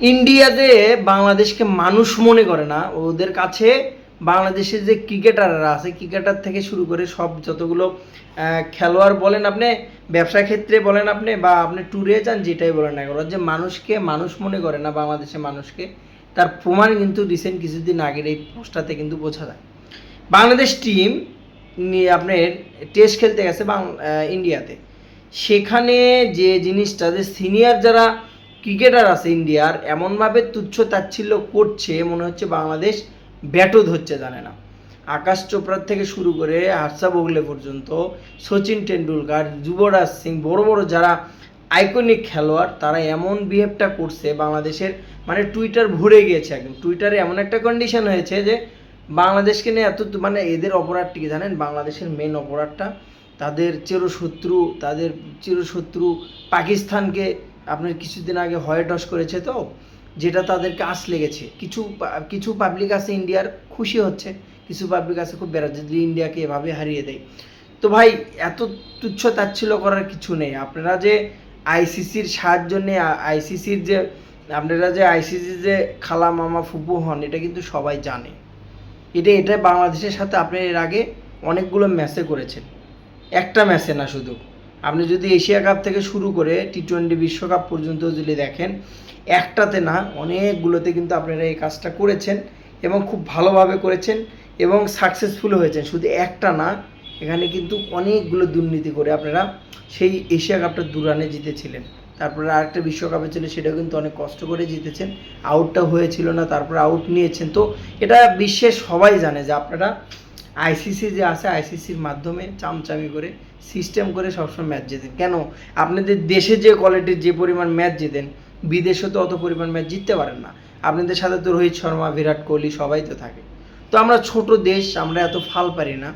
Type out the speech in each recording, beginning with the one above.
ইন্ডিয়াতে বাংলাদেশকে মানুষ মনে করে না। ওদের কাছে বাংলাদেশের যে ক্রিকেটাররা আছে, ক্রিকেটার থেকে শুরু করে সব যতগুলো খেলোয়াড় বলেন আপনি, ব্যবসা ক্ষেত্রে বলেন আপনি, বা আপনি ট্যুরে যান, যেটাই বলেন না কেন, যে মানুষকে মানুষ মনে করে না, বাংলাদেশের মানুষকে। তার প্রমাণ কিন্তু রিসেন্ট কিছুদিন আগের এই পোস্টটাতে কিন্তু বোঝা যায়। বাংলাদেশ টিম নিয়ে আপনার টেস্ট খেলতে গেছে ইন্ডিয়াতে। সেখানে যে জিনিসটা, যে সিনিয়র যারা ক্রিকেটার আছে ইন্ডিয়ার, এমনভাবে তুচ্ছ তাচ্ছিল্য করছে, মনে হচ্ছে বাংলাদেশ ব্যাটও ধরছে, জানে না। আকাশ চোপড়ার থেকে শুরু করে হার্ষা বগলে পর্যন্ত, সচিন টেন্ডুলকার যুবরাজ সিং, বড় বড় যারা আইকনিক খেলোয়াড়, তারা এমন বিহেভটা করছে, বাংলাদেশের মানে টুইটার ভরে গিয়েছে একদম। টুইটারে এমন একটা কন্ডিশন হয়েছে যে, বাংলাদেশকে নিয়ে এত মানে এদের অপরাধটি কি জানেন? বাংলাদেশের মেন অপরাধটা তাদের চিরশত্রু তাদের চিরশত্রু পাকিস্তানকে আপনার কিছুদিন আগে হোয়াইট ওয়াশ করেছে তো, যেটা তাদেরকে আস লেগেছে। কিছু কিছু পাবলিক আছে ইন্ডিয়ার খুশি হচ্ছে। কিছু পাবলিক আছে খুব বেড়া যদি ইন্ডিয়াকে এভাবে হারিয়ে দেয়। তো ভাই, এত তুচ্ছ তাচ্ছিল্য করার কিছু নেই। আপনারা যে আইসিসির সাহায্য নিয়ে আইসিসির যে, আপনারা যে আইসিসির যে খালা মামা ফুপু হন, এটা কিন্তু সবাই জানে। এটা এটা বাংলাদেশের সাথে আপনি এর আগে অনেকগুলো ম্যাচে করেছেন। একটা ম্যাচে না শুধু। আপনি যদি এশিয়া কাপ থেকে শুরু করে টি টোয়েন্টি বিশ্বকাপ পর্যন্ত যদি দেখেন, একটাতে না, অনেকগুলোতে কিন্তু আপনারা এই কাজটা করেছেন এবং খুব ভালোভাবে করেছেন এবং সাকসেসফুল হয়েছেন। শুধু একটা না, এখানে কিন্তু অনেকগুলো দুর্নীতি করে আপনারা সেই এশিয়া কাপটা দু রানে জিতেছিলেন। তারপরে আরেকটা বিশ্বকাপে ছিল, সেটাও কিন্তু অনেক কষ্ট করে জিতেছেন। আউটটা হয়েছিল না, তারপরে আউট নিয়েছেন। তো এটা বিশ্বের সবাই জানে যে আপনারা আইসিসি যে আছে আইসিসির মাধ্যমে চামচামি করে সিস্টেম করে সবসময় ম্যাচ জেতেন। কেন? আপনাদের দেশে যে কোয়ালিটির যে পরিমাণ ম্যাচ জেতেন বিদেশে তো অত পরিমাণ ম্যাচ জিততে পারেন না। আপনাদের সাথে তো রোহিত শর্মা, বিরাট কোহলি সবাই তো থাকে। তো আমরা ছোট দেশ, আমরা এত ফাল পারি না।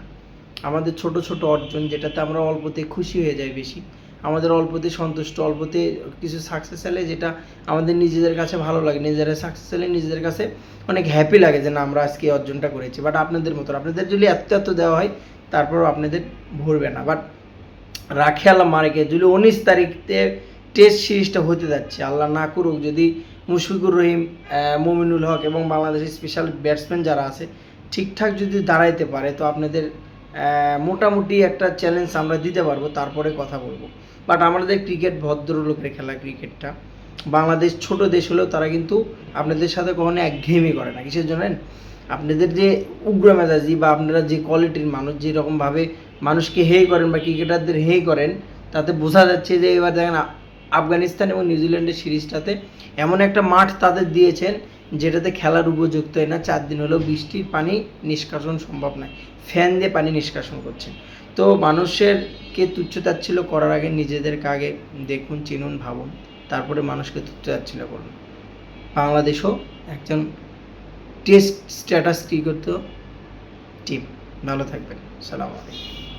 আমাদের ছোট ছোট অর্জন, যেটাতে আমরা অল্পতে খুশি হয়ে যাই বেশি। আমাদের অল্পতে সন্তুষ্ট, অল্পতে কিছু সাকসেস হলে যেটা আমাদের নিজেদের কাছে ভালো লাগে। নিজেরা সাকসেস হলে নিজেদের কাছে অনেক হ্যাপি লাগে যে না, আমরা আজকে অর্জনটা করেছি। বাট আপনাদের মতো আপনাদের যদি এত এত দেওয়া হয় তারপরও আপনাদের ভরবে না বাট রাখে আল্লাহ মারেকে যদি উনিশ তারিখতে টেস্ট সিরিজটা হতে যাচ্ছে, আল্লাহ না করুক, যদি মুশফিকুর রহিম মুমিনুল হক এবং বাংলাদেশের স্পেশাল ব্যাটসম্যান যারা আছে, ঠিকঠাক যদি দাঁড়াইতে পারে, তো আপনাদের মোটামুটি একটা চ্যালেঞ্জ আমরা দিতে পারব, তারপরে কথা বলব বাট আমাদের ক্রিকেট ভদ্রলোকের খেলা ক্রিকেটটা বাংলাদেশ ছোট দেশ হলেও তারা কিন্তু আপনাদের সাথে কখনো একঘেয়েমি করে না, কিসের জানেন? আপনাদের যে উগ্র মেজাজি বা আপনারা যে কোয়ালিটির মানুষ যেরকমভাবে মানুষকে হেই করেন বা ক্রিকেটারদের হেই করেন, তাতে বোঝা যাচ্ছে যে এবার দেখেন আফগানিস্তান এবং নিউজিল্যান্ডের সিরিজটাতে এমন একটা মাঠ তাদের দিয়েছেন, যেটাতে খেলার উপযুক্ত হয় না, চার দিন হলেও বৃষ্টির পানি নিষ্কাশন সম্ভব নয়, ফ্যান দিয়ে পানি নিষ্কাশন করছেন। তো মানুষের কে তুচ্ছ তাচ্ছিল্য করার আগে নিজেদেরকে আগে দেখুন, চিনুন, ভাবুন, তারপরে মানুষকে তুচ্ছ তাচ্ছিল্য করুন। বাংলাদেশও একজন টেস্ট স্ট্যাটাস কী করতো? টিম ভালো থাকবেন। সালাম আলাইকুম।